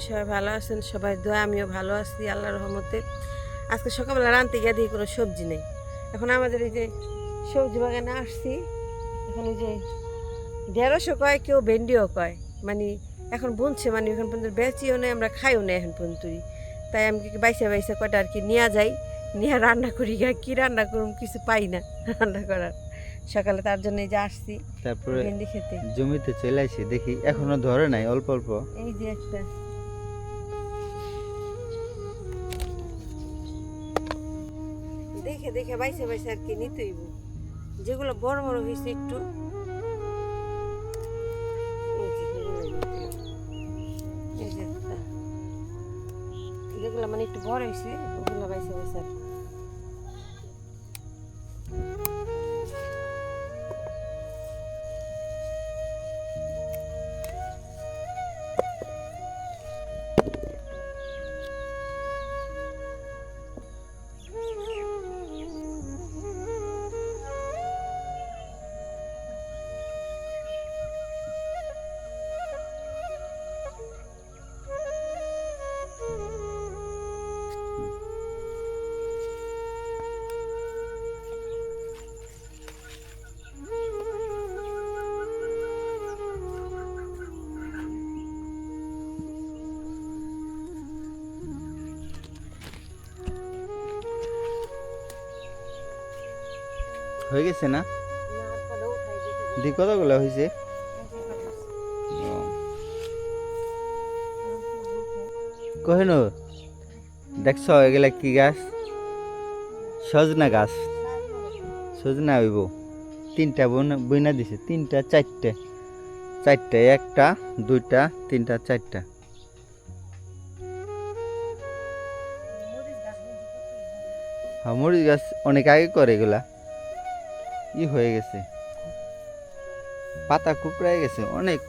করি সবাই ভালো আছেন সবাই দোয়া আমিও ভালো আছি আল্লাহ রহমতে। আজকে সকালবেলা রানতে গিয়ে দেখি কোনো সবজি নেই। এখন আমাদের এই যে সবজি বাগানে আসছি এখন এই যে ঢেঁড়সও কয় কেউ ভেন্ডিও কয়। মানে এখন বুনছে মানে এখন পর্যন্ত বেচিও নেই আমরা খাইও না এখন পর্যন্ত তাই আমি কি বাইসে বাইসে কয়টা আর কি নিয়ে যাই নিয়ে রান্না করি গা কি রান্না করুম কিছু পাই না রান্না করার। সকালে তার জন্য এই যে আসছি তারপরে ভেন্ডি খেতে। জমিতে চলে আসি দেখি এখনও ধরে নাই অল্প অল্প। এই যে একটা দেখে দেখে বাইসে বাইসে আর কি নিতে যেগুলো বড় বড় হয়েছে একটা। যেগুলো মানে একটু বড় হয়েছে ওগুলো বাইসে বাইসে আর হয়ে গেছে না? দি কতগুলো হয়েছে। কহেন দেখছ এগুলা কি গাছ? সজনা গাছ। সজনা হইব। তিনটা বইনা- বইনা দিছে। তিনটা চারটে। চারটে একটা দুইটা তিনটা চারটা। হ্যাঁ মরিচ গাছ অনেক আগে করে এগুলা। ই হয়ে গেছে। পাতা কুকড়ায় গেছে। অনেক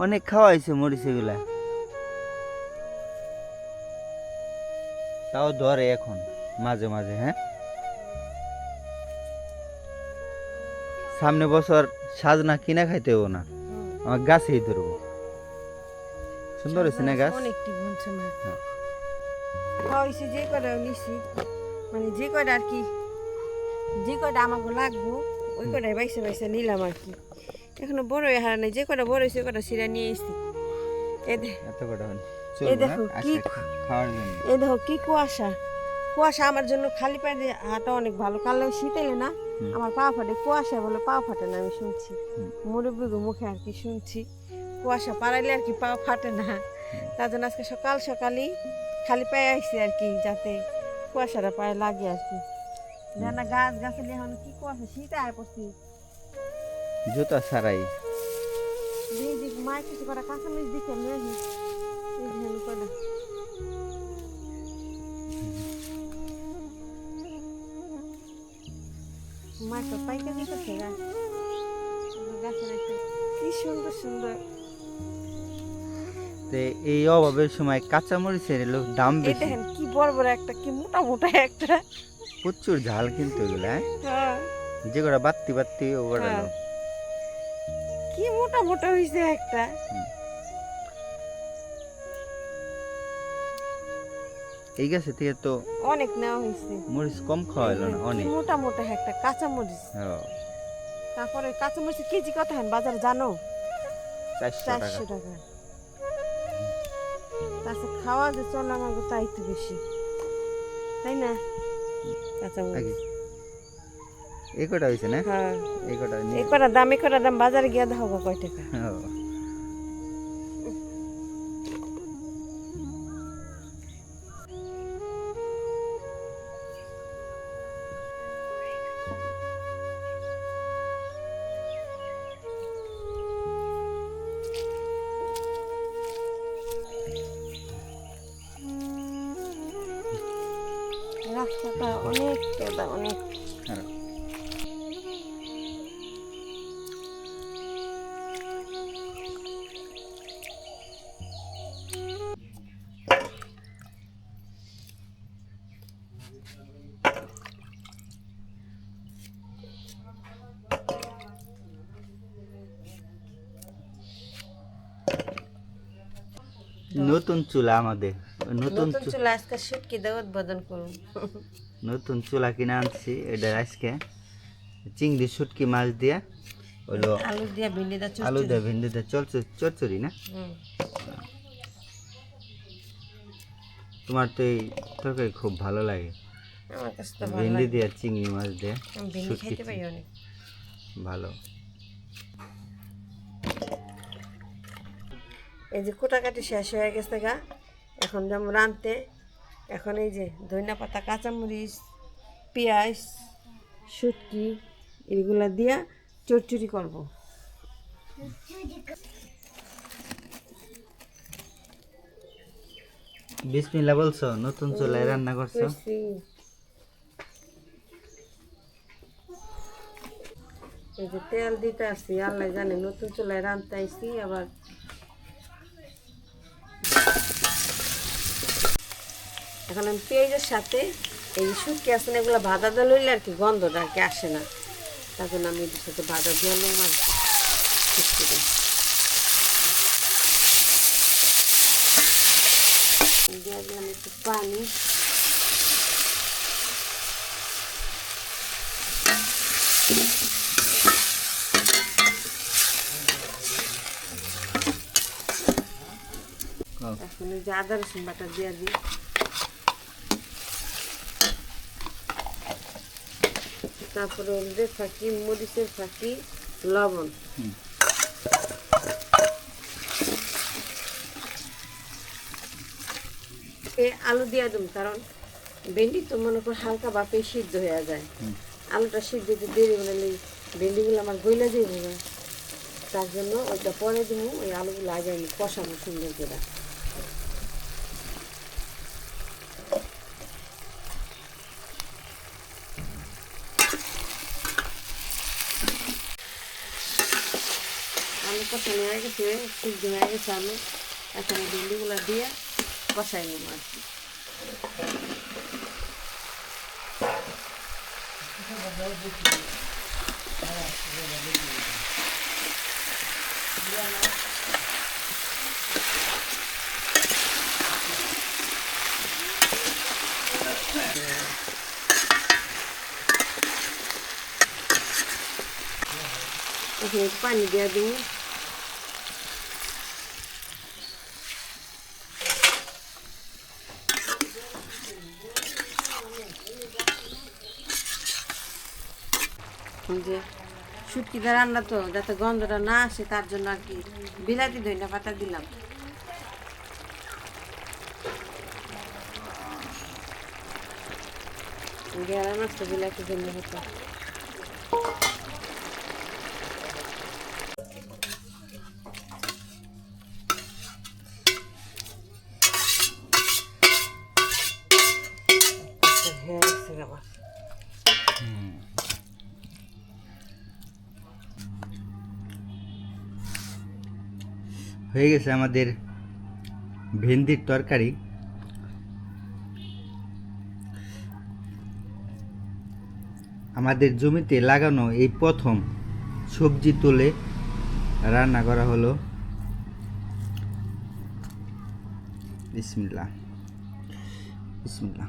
অনেক খাওয়া হয়েছে মরিচ এগুলা। তাও ধরে এখন মাঝে মাঝে হ্যাঁ? সামনে বছর সাজনা কিনা খাইতে হব না। আমার গাছেই ধরবো। সুন্দর হয়েছে না গাছ? মা হ্যাঁ। যে কটা নিছি মানে যে কটা আর কি যে কটা আমাকে লাগবো ওই কটাই বাইসে বাইসে নিলাম আর কি। এখনও বড় হারা নেই যে কটা বড় হয়েছে ওই কটা সিরা নিয়ে এসছি। এ দেখো, কি দেখো কি কুয়াশা। কুয়াশা আমার জন্য খালি পায়ে দিয়ে হাঁটা অনেক ভালো কালো শীত এলে না আমার পা ফাটে কুয়াশা বলে পা ফাটে না আমি শুনছি। মুরব্বী মুখে আর কি শুনছি। কুয়াশা পাড়াইলে আর কি পা ফাটে না। তার জন্য আজকে সকাল সকালই খালি পায়ে আসছি আর কি যাতে কুয়াশাটা পায়ে লাগে আর কি। না গাছ এখন কি শীত আয় পড়ছি। জুতা দিয়ে দিক কিছু করা দিকে। এই। তো গাছের একটা কি সুন্দর সুন্দর। তে এই অভাবের সময় কাঁচামরিচের লোক দাম বেশি। দেখেন কি বড় বড় একটা কি মোটা মোটা একটা। প্রচুর ঝাল কিন্তু এগুলো হ্যাঁ? হ্যাঁ। যে কটা বাত্তি বাত্তি ও কটা হ্যাঁ। কি মোটা মোটা হয়েছে একটা। এই গাছে থেকে তো অনেক নেওয়া হয়েছে মরিচ কম খাওয়াইলো না অনেক। মোটা মোটা একটা কাঁচা মরিচ। তারপরে কাঁচা মরিচের কেজি কত হেন বাজারে জানো? চারশো টাকা। তাছাড়া খাওয়া যে চলে আমাকে তাই তো বেশি। তাই না? আগে মরিচ এই কটা হয়েছে না হ্যাঁ এই কটা এই নিয়ে কটা দাম এই কটা দাম বাজারে গিয়ে দেখো গো কয় টাকা হ্যাঁ। হ্যাঁ অনেক হ্যাঁ। নতুন চুলা আমাদের। নতুন চুলা আজকে শুটকি দিয়ে উদ্বোধন করুন। নতুন চুলা কিনে আনছি এটা আজকে। চিংড়ি শুটকি মাছ দিয়ে হলো আলু দিয়ে ভিন্ডি দা আলু দিয়ে ভেন্ডি দিয়ে চলচড়ি চচ্চড়ি না? তোমার তো এই তরকারি খুব ভালো লাগে। ভেন্ডি দিয়ে চিংড়ি মাছ দিয়ে ভালো। এই যে কোটাকাটি শেষ হয়ে গেছে গা। এখন যেমন রানতে এখন এই যে ধনিয়া পাতা কাঁচামরিচ পেঁয়াজ শুটকি এগুলা দিয়া চচ্চড়ি করব। বিসমিল্লা বলছো নতুন চুলায় রান্না করছ? এই যে তেল দিতে আসছি আল্লাহ জানে নতুন চুলায় রানতে আবার এখন আমি পেঁয়াজের সাথে এই যে শুটকি আছে না এগুলো ভাজা দিয়ে লইলে আর কি গন্ধটা আর কি আসে না। তার জন্য আমি এদের সাথে ভাজা দিয়ে লইম আর কি শুটকিটা দিয়ে দিলাম একটু পানি। এখন যে আদা রসুন বাটা দিয়ে দিই। তারপরে হলুদের ফাঁকি মরিচের ফাঁকি লবণ। আলু দিয়ে দিম কারণ ভেন্ডি তো মনে করো হালকা বাপে সিদ্ধ হয়ে যায়। আলুটা সিদ্ধ দিতে দেরি হলে ভেন্ডিগুলো আমার গইলা না। তার জন্য ওইটা পরে দিব ওই আলুগুলো আগে আমি কষাবো সুন্দর করে আলু কষানো হয়ে গেছে সিদ্ধ হয়ে গেছে আলু এখন এই ভেন্ডিগুলো দিয়ে কষাই নেব আর কি। একটু পানি দিয়ে দিব যে শুটকিতে রান্না তো যাতে গন্ধটা না আসে, তার জন্য আর কি বিলাতি ধইনা পাতা দিলাম। গেলাম আসতে বিলাতি ধইনা পাতা হয়ে গেছে আবার হয়ে গেছে আমাদের ভেন্ডির তরকারি। আমাদের জমিতে লাগানো এই প্রথম সবজি তুলে রান্না করা হলো। বিসমিল্লা বিসমিল্লা